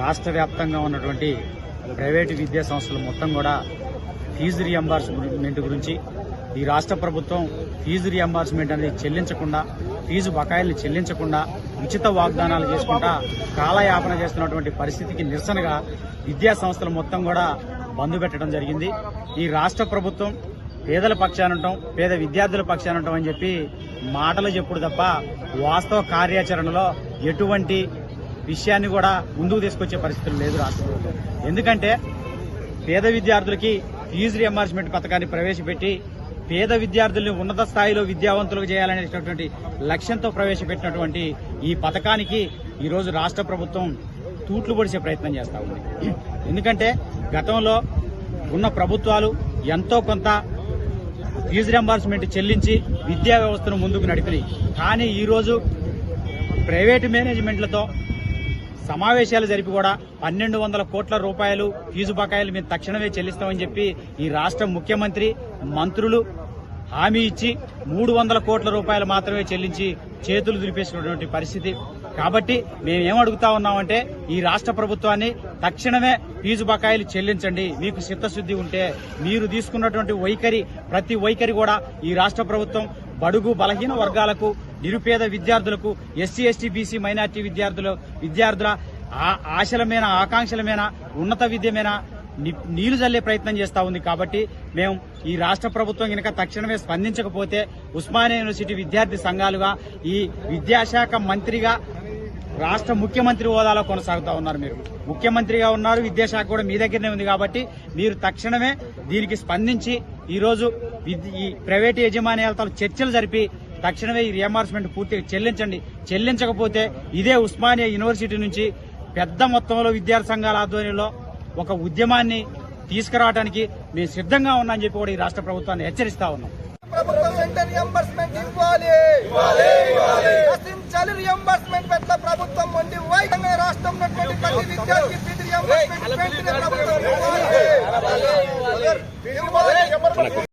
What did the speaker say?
రాష్ట్ర వ్యాప్తంగా ఉన్నటువంటి ప్రైవేటు విద్యా సంస్థలు మొత్తం కూడా ఫీజు రియంబర్స్మెంట్ గురించి ఈ రాష్ట్ర ప్రభుత్వం ఫీజు రియంబర్స్మెంట్ అనేది చెల్లించకుండా ఫీజు బకాయిల్ని చెల్లించకుండా ఉచిత వాగ్దానాలు చేసుకుంటా కాలయాపన చేస్తున్నటువంటి పరిస్థితికి నిరసనగా విద్యా సంస్థలు మొత్తం కూడా బంద్ పెట్టడం జరిగింది. ఈ రాష్ట్ర ప్రభుత్వం పేదల పక్షానంటాం పేద విద్యార్థుల పక్షానంటాం అని చెప్పి మాటలు చెప్పుడు తప్ప వాస్తవ కార్యాచరణలో ఎటువంటి విషయాన్ని కూడా ముందుకు తీసుకొచ్చే పరిస్థితులు లేదు రాష్ట్ర ప్రభుత్వం ఎందుకంటే పేద విద్యార్థులకి ఫీజు రియంబర్స్మెంట్ పథకాన్ని ప్రవేశపెట్టి పేద విద్యార్థుల్ని ఉన్నత స్థాయిలో విద్యావంతులకు చేయాలనేటటువంటి లక్ష్యంతో ప్రవేశపెట్టినటువంటి ఈ పథకానికి ఈరోజు రాష్ట్ర ప్రభుత్వం తూట్లు పొడిచే ప్రయత్నం చేస్తూ ఉంది. ఎందుకంటే గతంలో ఉన్న ప్రభుత్వాలు ఎంతో కొంత ఫీజు రియంబర్స్మెంట్ చెల్లించి విద్యా వ్యవస్థను ముందుకు నడిపినాయి. కానీ ఈరోజు ప్రైవేటు మేనేజ్మెంట్లతో సమావేశాలు జరిపి కూడా పన్నెండు వందల కోట్ల రూపాయలు ఫీజు బకాయిలు మేము తక్షణమే చెల్లిస్తామని చెప్పి ఈ రాష్ట్ర ముఖ్యమంత్రి మంత్రులు హామీ ఇచ్చి మూడు వందల కోట్ల రూపాయలు మాత్రమే చెల్లించి చేతులు దులిపేసినటువంటి పరిస్థితి. కాబట్టి మేము ఏమడుగుతా ఉన్నామంటే ఈ రాష్ట్ర ప్రభుత్వాన్ని తక్షణమే ఫీజు బకాయిలు చెల్లించండి. మీకు చిత్తశుద్ధి ఉంటే మీరు తీసుకున్నటువంటి వైఖరి ప్రతి వైఖరి కూడా ఈ రాష్ట్ర ప్రభుత్వం బడుగు బలహీన వర్గాలకు నిరుపేద విద్యార్థులకు ఎస్సీ ఎస్టీ బీసీ మైనార్టీ విద్యార్థులు విద్యార్థుల ఆశలమైన ఆకాంక్షలమైన ఉన్నత విద్యమైన నీళ్ళు జల్లే ప్రయత్నం చేస్తా ఉంది కాబట్టి మేము ఈ రాష్ట్ర ప్రభుత్వం కనుక తక్షణమే స్పందించకపోతే ఉస్మానియా యూనివర్సిటీ విద్యార్థి సంఘాలుగా ఈ విద్యాశాఖ మంత్రిగా రాష్ట్ర ముఖ్యమంత్రి హోదాలో కొనసాగుతా ఉన్నారు మీరు. ముఖ్యమంత్రిగా ఉన్నారు విద్యాశాఖ కూడా మీ దగ్గరనే ఉంది కాబట్టి మీరు తక్షణమే దీనికి స్పందించి ఈ రోజు విద్- ఈ ప్రైవేటు యజమానియాలతో చర్చలు జరిపి తక్షణమే ఈ రియంబర్స్మెంట్ పూర్తిగా చెల్లించండి. చెల్లించకపోతే ఇదే ఉస్మానియా యూనివర్సిటీ నుంచి పెద్ద మొత్తంలో విద్యార్థి సంఘాల ఆధ్వర్యంలో ఒక ఉద్యమాన్ని తీసుకురావడానికి మేము సిద్ధంగా ఉన్నామని చెప్పి కూడా ఈ రాష్ట్ర ప్రభుత్వాన్ని హెచ్చరిస్తా ఉన్నాం. ప్రభుత్వం రాష్ట్రంలో ప్రతి విద్యార్థి ఫీజు రియంబర్స్మెంట్ వెంటనే ప్రభుత్వం ఇవ్వాలి. ఇవ్వాలి.